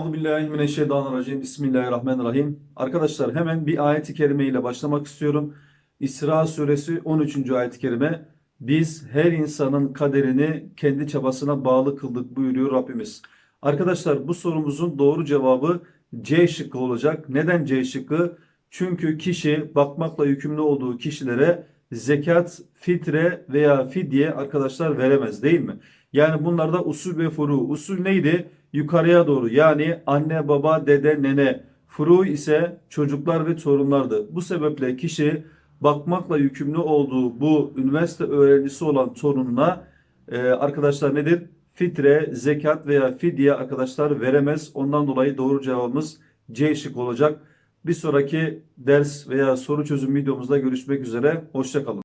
Euzubillahimineşşeytanirracim. Bismillahirrahmanirrahim. Arkadaşlar hemen bir ayet-i kerime ile başlamak istiyorum. İsra suresi 13. ayet-i kerime. Biz her insanın kaderini kendi çabasına bağlı kıldık buyuruyor Rabbimiz. Arkadaşlar bu sorumuzun doğru cevabı C şıkkı olacak. Neden C şıkkı? Çünkü kişi bakmakla yükümlü olduğu kişilere zekat, fitre veya fidye arkadaşlar veremez değil mi? Yani bunlarda usul ve furu. Usul neydi? Yukarıya doğru yani anne, baba, dede, nene. Furu ise çocuklar ve torunlardı. Bu sebeple kişi bakmakla yükümlü olduğu bu üniversite öğrencisi olan torununa e, arkadaşlar nedir? Fitre, zekat veya fidye arkadaşlar veremez. Ondan dolayı doğru cevabımız C şık olacak. Bir sonraki ders veya soru çözüm videomuzda görüşmek üzere. Hoşçakalın.